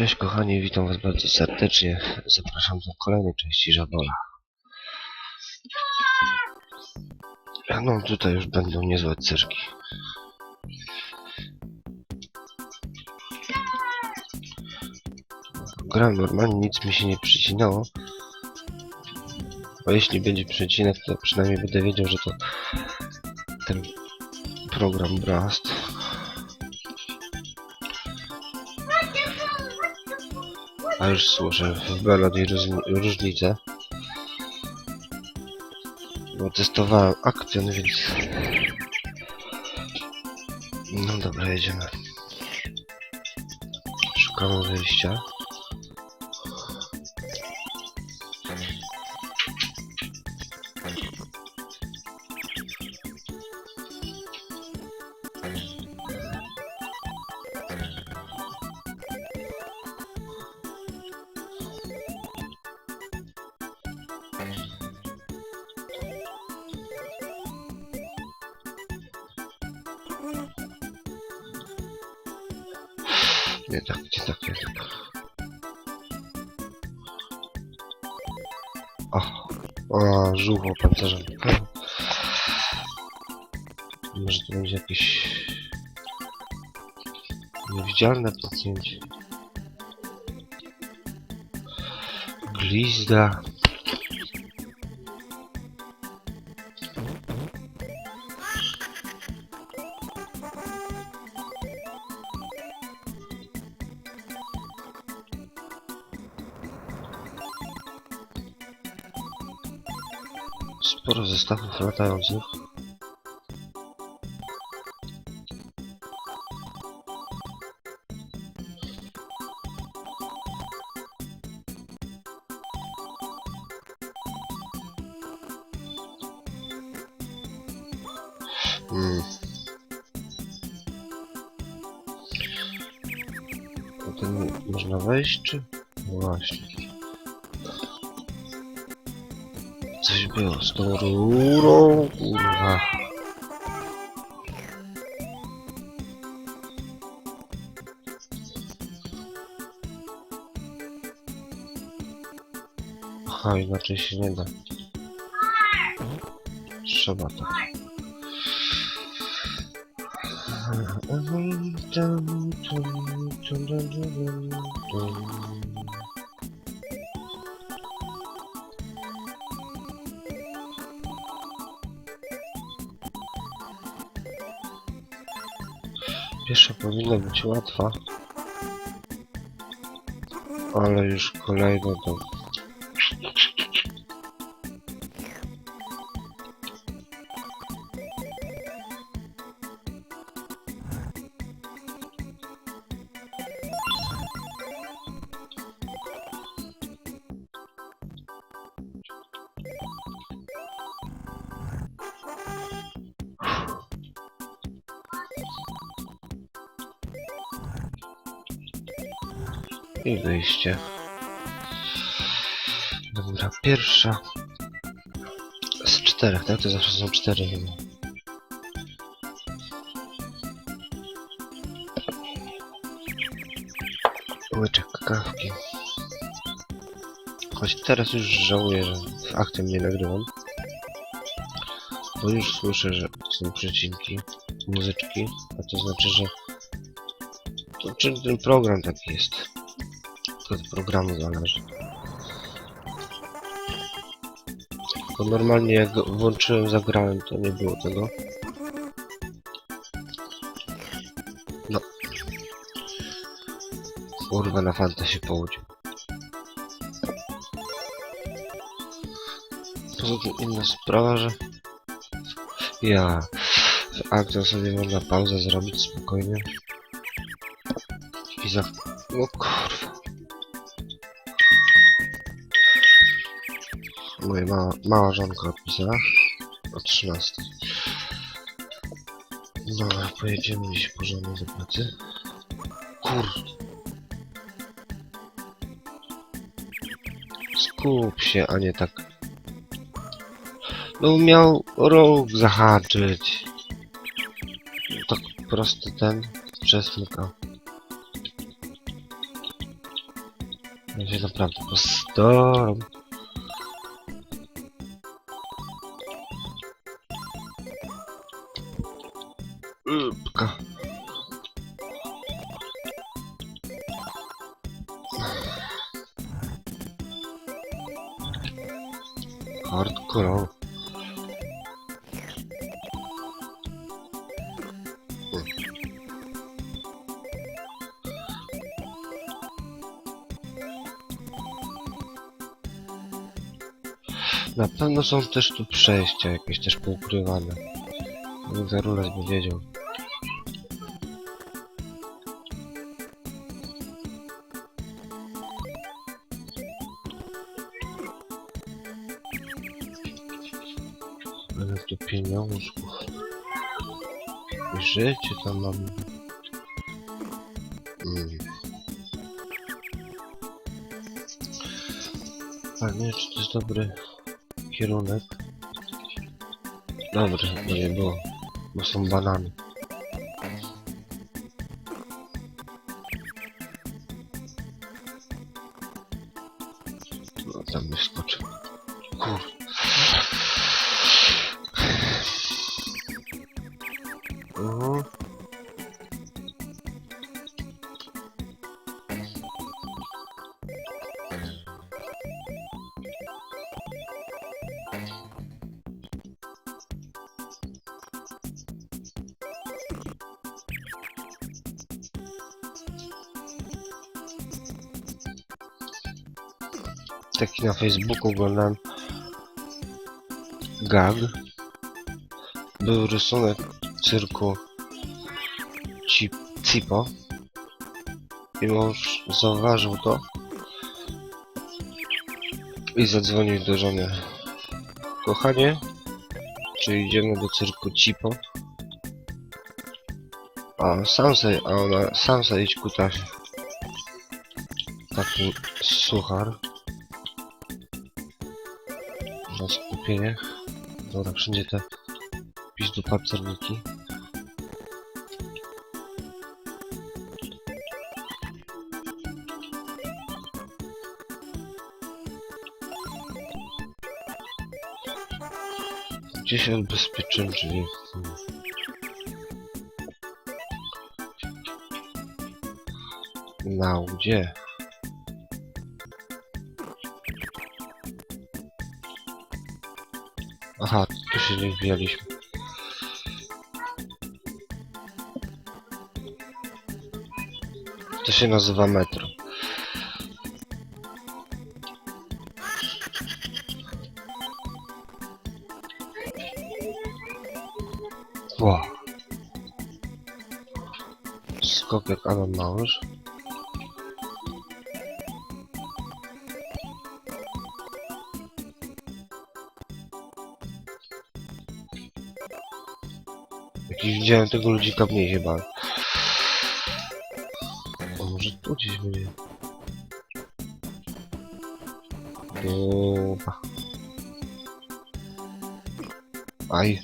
Cześć kochani, witam was bardzo serdecznie. Zapraszam do kolejnej części Żabola. No tutaj już będą niezłe cyrki. Gram normalnie, nic mi się nie przycinało. A jeśli będzie przecinek, to przynajmniej będę wiedział, że to ten program Blast. A już słyszę w melodii różni- różnicę. Bo testowałem akcjon, więc... No dobra, jedziemy. Szukamy wyjścia. Nie tak, nie tak, nie tak. O, o żółw opancerzony. Może to będzie jakieś niewidzialne pacjencie. Glizda. Sporo zestawów latających. Mm. A ten można wejść, czy? Właśnie. Było z tą rurą, kurwa. Aha, inaczej się nie da. Trzeba tak. Pierwsza powinna być łatwa. Ale już kolejna to... Wyjście. Dobra, pierwsza. Z czterech, tak? To zawsze są cztery chyba. Łyczek kawki. Choć teraz już żałuję, że w aktem nie nagrywam. Bo już słyszę, że są przecinki, muzyczki, a to znaczy, że to czym ten program taki jest? To od programu zależy. Bo normalnie jak włączyłem, zagrałem, to nie było tego. No. Kurwa, na fanta się połudził. Poza tym inna sprawa, że ja w akcją sobie można pauzę zrobić spokojnie. I za... O kurwa. Moja mała, mała żonka odpisała o 13. Dobra, pojedziemy gdzieś porządnie do pracy. Kurde. Skup się, a nie tak. No miał róg zahaczyć. Tak prosty ten przesmyka. Się naprawdę postaram. Rybka. Na pewno są też tu przejścia jakieś też poukrywane. Niech Zarulas by wiedział. Ale tu pieniążków. Życie tam mam. Mm. A nie, czy to jest dobry kierunek? Dobry, bo nie było. Bo są banany. Taki na Facebooku oglądałem gag. Był rysunek cyrku Ci Cipo i mąż zauważył to i zadzwonił do żony. Kochanie, czy idziemy do cyrku Cipo? A sam se, a ona sam se idź kutasie. Taki suchar skupienie. Dobra, wszędzie te pizdu pancerniki. Gdzie się odbezpieczyłem, czyli... Na gdzie? Aha, tu się nie wbijaliśmy. To się nazywa metro. Wow. Skok jak Adam Małysz. Jakiś widziałem tego ludzika mniej chyba. A może tu gdzieś będzie? Dobra. Aj.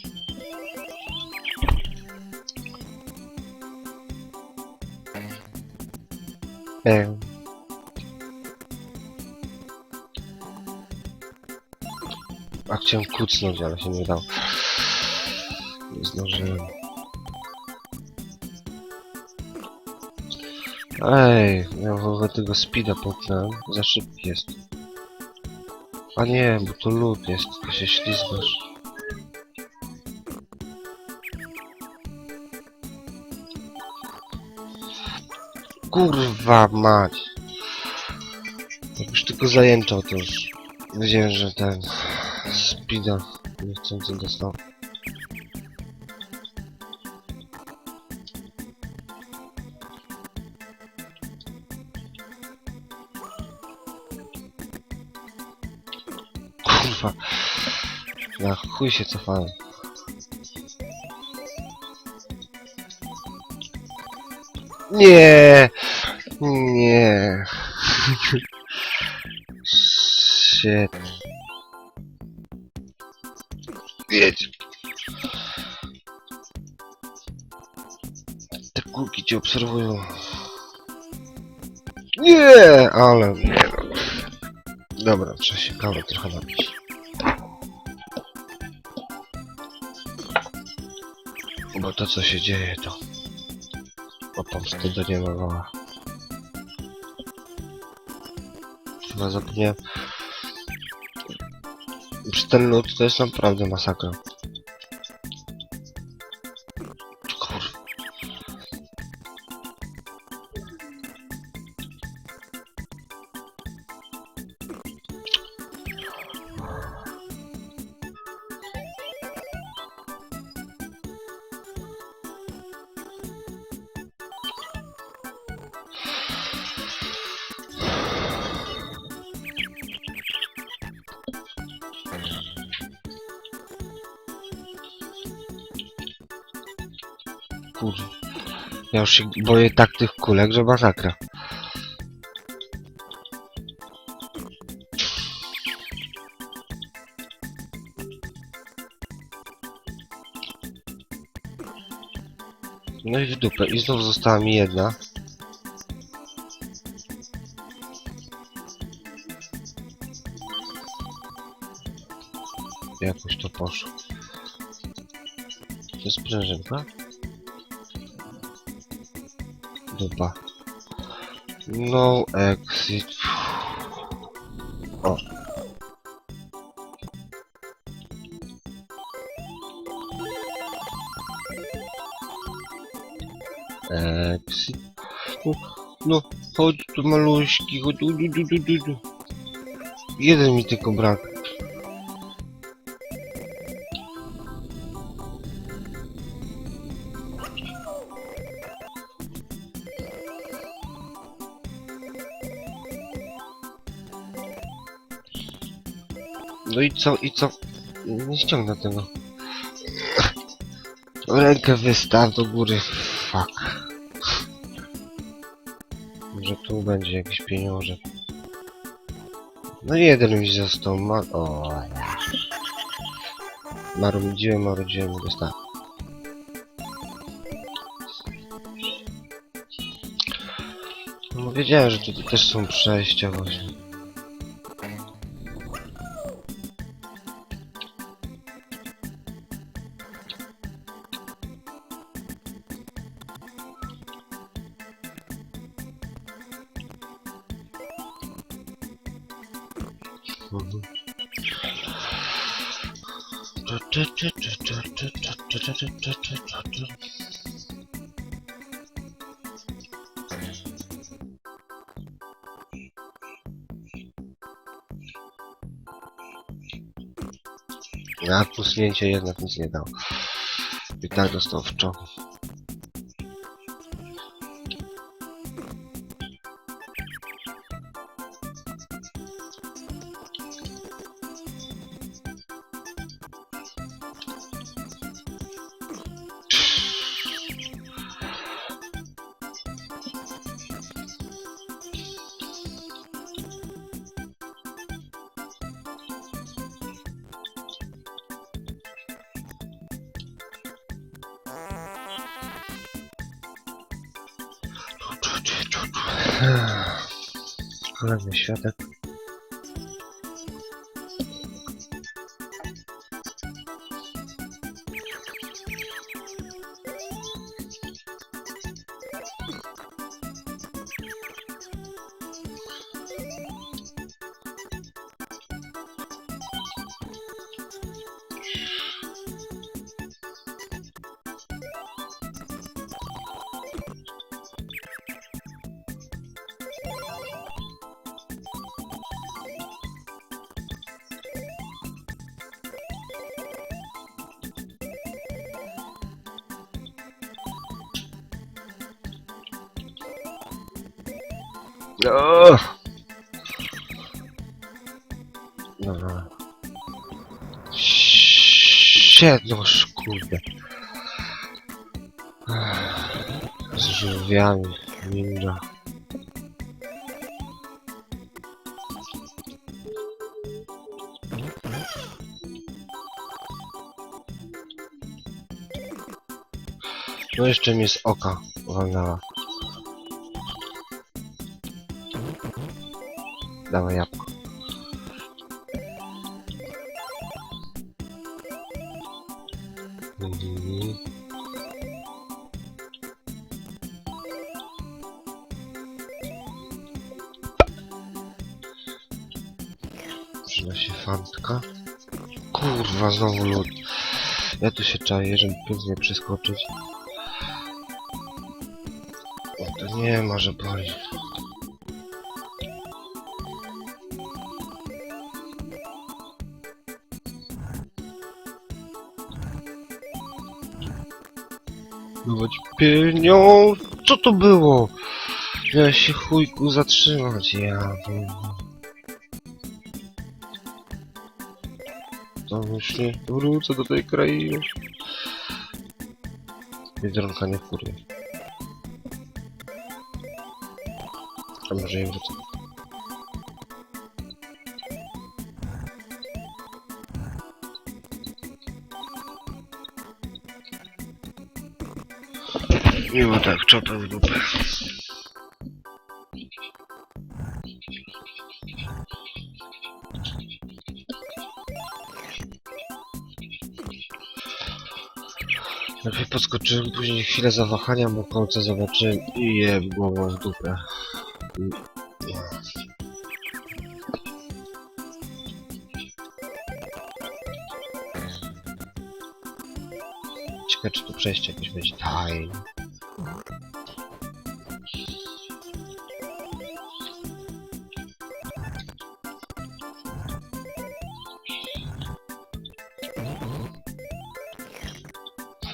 Bang. A chciałem kucnąć, ale się nie dało. Zdążyłem. Ej, ja w ogóle tego speeda popnąłem. Za szybki jest. A nie, bo to lód jest, to się ślizgasz. Kurwa mać. Jak już tylko zajęczał, to już wiedziałem, że ten speeda niechcący dostał. Chuj się cofałem. Nie! Nie! Shit. Jedź! Te kulki cię obserwują. Nie! Ale nie. Dobra, trzeba się kawy trochę napić. To co się dzieje to... Po pomsty do nieba woła. Chyba zapomniałem. Przy ten lód to jest naprawdę masakra. Już się boję tak tych kulek, że masakra. No i w dupę. I znów została mi jedna. Jakoś to poszło. To jest sprężynka? Dupa. No exit. O. Exit. No, no, chodź tu maluśki, chodź, du, du, du, du, du. Jeden mi tylko brak. Co, i co? Nie ściągnę tego. Rękę wystaw do góry. Fuck. Może tu będzie jakiś pieniążek. No jeden mi został. Ma... O. Marudziłem, marudziłem dostałem. No wiedziałem, że tutaj też są przejścia właśnie. A pusnięcie jednak nic nie dało. I tak dostał w czoło. Kolejny światek. O! Dobra. Siednoż, kurde. Z żółwiami, ninja. No jeszcze mi z oka walnęła. dała jabłko. Mhm. Przynosi fantka. Kurwa, znowu lód. Ja tu się czaję, żeby pies nie przeskoczyć. No to nie, może boli. Pieniądz! Co to było? Ja się chujku zatrzymać, ja. To już nie wrócę do tej krainy. Biedronka nie wkurwie. A może nie wrócę. Miło tak, czopę w dupę. Najpierw podskoczyłem, później chwilę zawahania, bo kolce zobaczyłem i je głową w dupę. Ciekawe, czy tu przejście jakieś będzie tajne.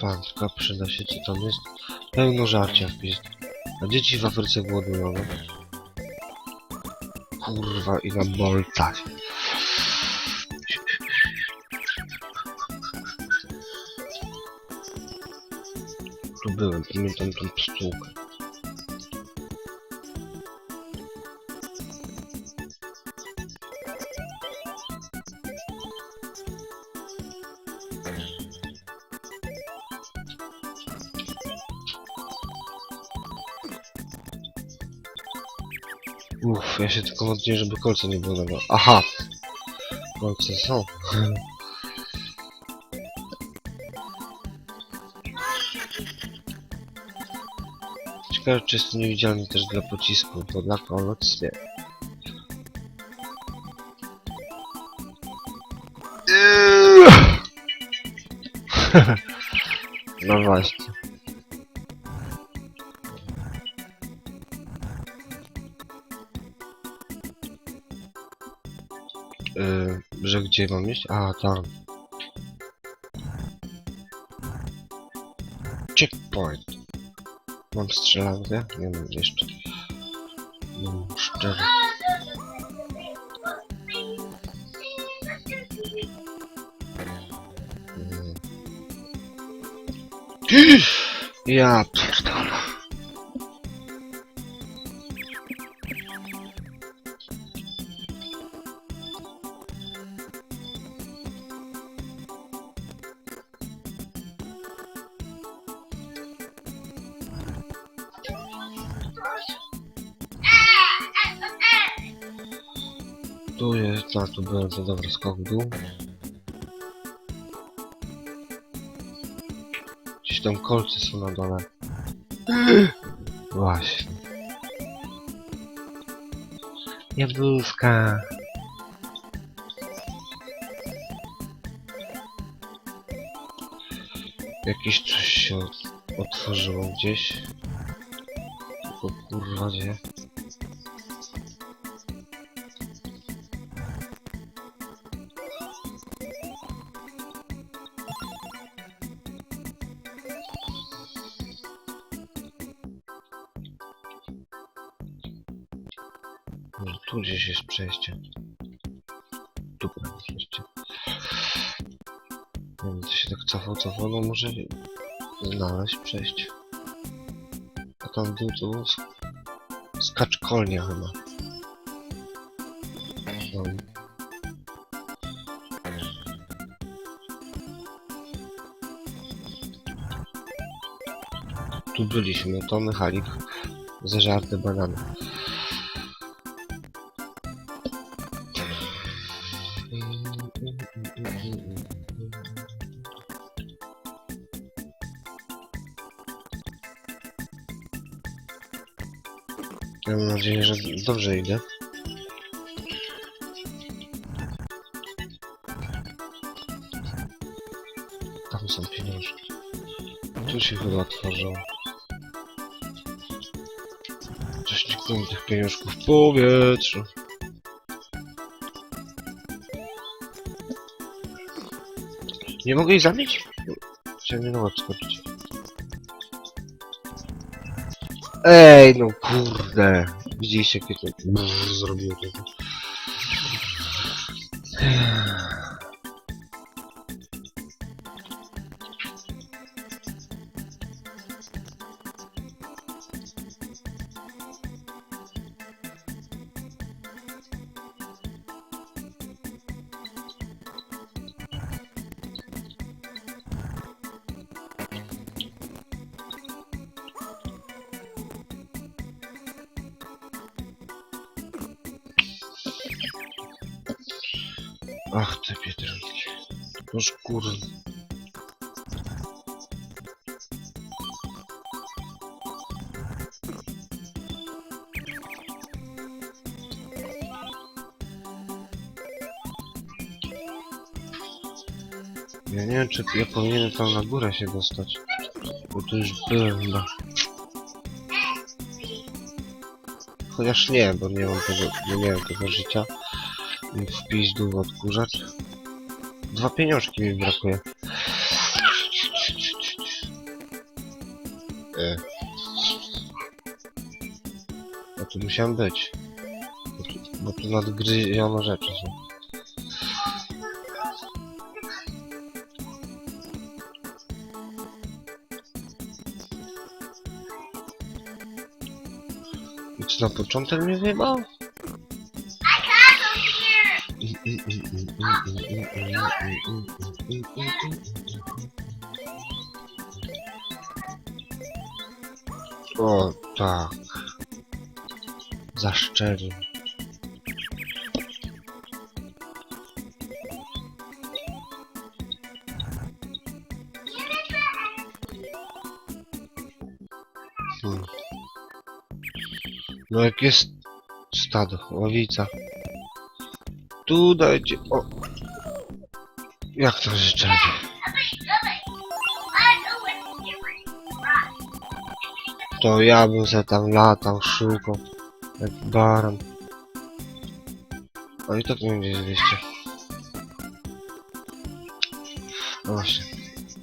Fantka przyda się, co tam jest? Pełno żarcia w pizd. A dzieci w Afryce głodują. no. Kurwa i na bolta. Tu byłem, pamiętam tą pstułkę. Ja się tylko modlię, żeby kolce nie było Aha! Kolce są. Ciekawe, czy jest niewidzialny też dla pocisku, to dla kolec nie. No właśnie. Gdzie mam iść? A, tam. Checkpoint. Mam strzelankę? Nie mam jeszcze. No, szczerze. Mm. Ja Tu jest, tak, tu byłem za dobry skok dół. Gdzieś tam kolce są na dole. Właśnie. Jabłuszka. Jakieś coś się ot- otworzyło gdzieś. Tylko kurwa gdzie? Przejście. Tu pewnie przejście. Nie wiem, się tak cofał, cofał, no może znaleźć przejście. A tam było sk skaczkolnia chyba. No. Tu byliśmy, to mechanik. Zeżarte banany. dobrze idę. Tam są pieniążki. Tu się chyba otworzyło. Coś nie kupiłem tych pieniążków w powietrzu. Nie mogę ich zabić? Chciałem jedną odskoczyć. Ej, no kurde. Widzieliście, jakie to Ja nie wiem, czy ja powinienem tam na górę się dostać. Bo tu już byłem chyba. Chociaż nie, bo nie mam tego, nie mam tego życia. W pizdu odkurzacz. Dwa pieniążki mi brakuje. E. No tu musiałem być. Bo tu, bo tu nadgryziono rzeczy są. Na początek mnie wyjebał? O, tak. Zaszczelił. Hmm. No jak jest stado, łowica. Tu dajcie, o. Jak to życzenie? To ja bym se tam latał, szukał. Jak baran. A i tak nie będzie 200. No właśnie.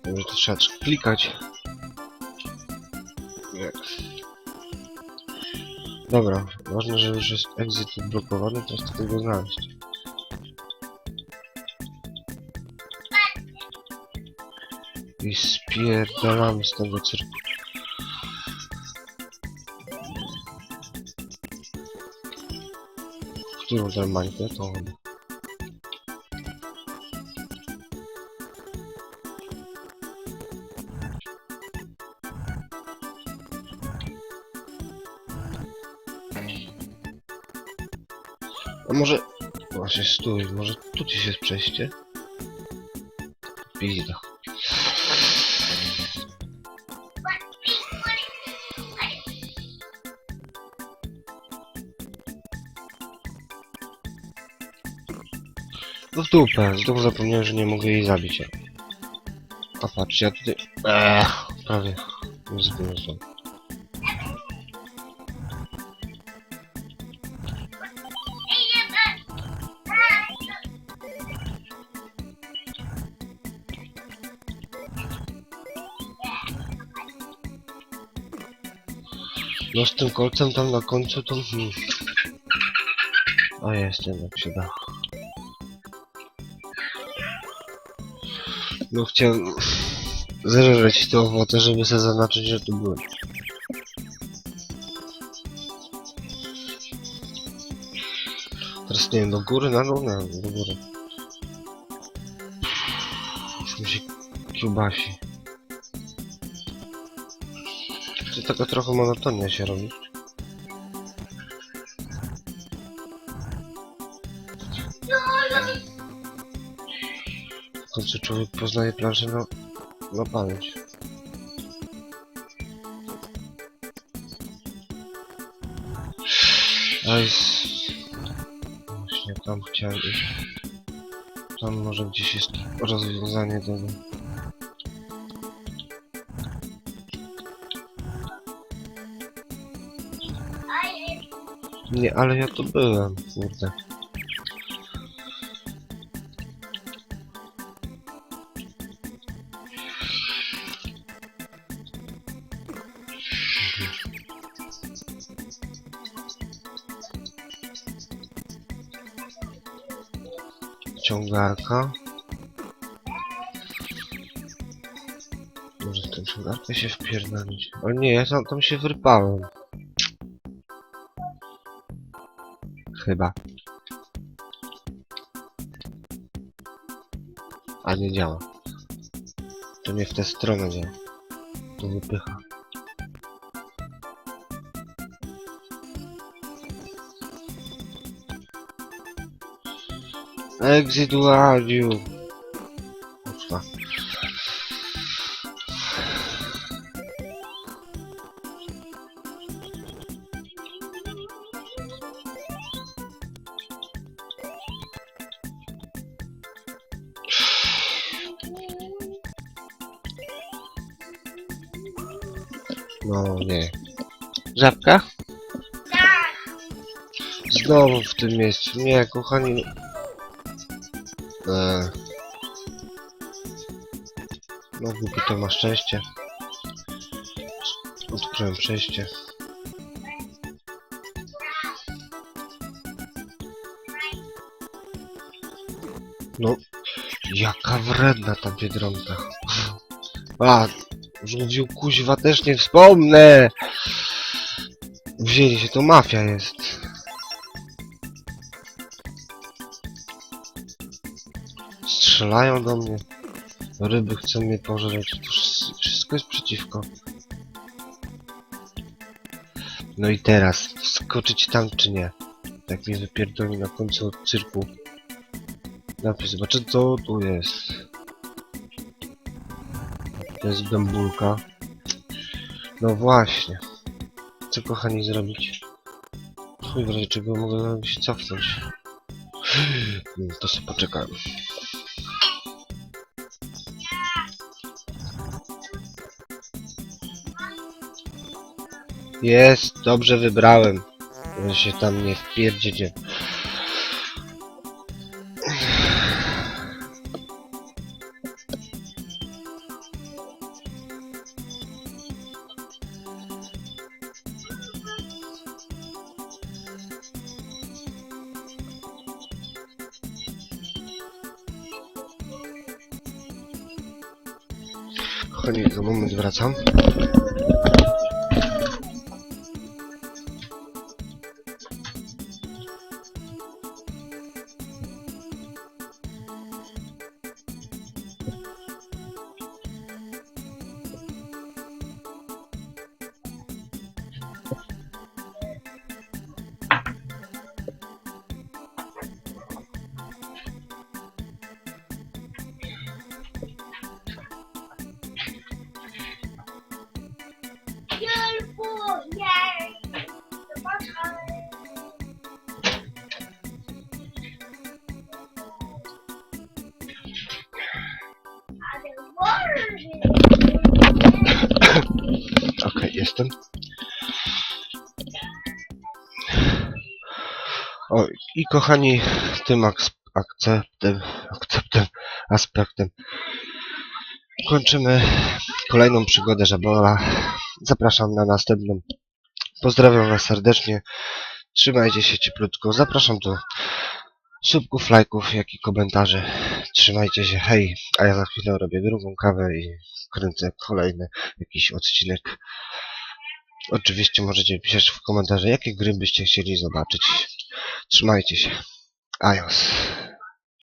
Może to trzeba klikać. Dobra, ważne, że już jest exit odblokowany, teraz tylko go znaleźć. I spierdalamy z tego cyrku. Którą tam mańkę to chyba. Może... Właśnie stój, może tu ci jest przejście? Pizda. No w dupę, znowu zapomniałem, że nie mogę jej zabić. A patrz, ja tutaj... Eee, prawie. Zgryzłem. No z tym kolcem tam na końcu to... Hmm. A jest, jednak się da. No chciałem zeżreć te owoce, żeby sobie zaznaczyć, że tu byłem. Teraz nie wiem, do góry, na dół? Nie, do góry. Już mi się kiełbasi. Taka trochę monotonia się robi. W końcu człowiek poznaje planszę na, na pamięć. Aj, właśnie tam chciałem iść. Tam może gdzieś jest rozwiązanie tego. Nie, ale ja tu byłem, kurde. Ciągarka. Może w tę ciągarkę się wpierdolić. O nie, ja tam, tam się wrypałem. Chyba. A nie działa. To nie w tę stronę działa. To wypycha. Exit radio. Żabka? Znowu w tym miejscu. Nie, kochani. Eee. No głupi to ma szczęście. Odkryłem przejście. No, jaka wredna ta biedronka. A, żółwiu kuźwa też nie wspomnę. Wzięli się, to mafia jest. Strzelają do mnie. Ryby chcą mnie pożreć. To wszy- wszystko jest przeciwko. No i teraz, wskoczyć tam czy nie? Tak mnie wypierdoli na końcu cyrku. Napis, zobaczę co tu jest. To jest gębulka. No właśnie. Co kochani zrobić? Chuj, w razie czego mogę się cofnąć. To sobie poczekam. Jest, dobrze wybrałem. Że się tam nie wpierdziecie. 他 kochani, tym akceptem, akceptem, aspektem kończymy kolejną przygodę Żabola. Zapraszam na następną. Pozdrawiam Was serdecznie. Trzymajcie się cieplutko. Zapraszam do subków, lajków, jak i komentarzy. Trzymajcie się, hej. A ja za chwilę robię drugą kawę i kręcę kolejny jakiś odcinek. Oczywiście możecie pisać w komentarzu, jakie gry byście chcieli zobaczyć. Trzymajcie się. Ajos.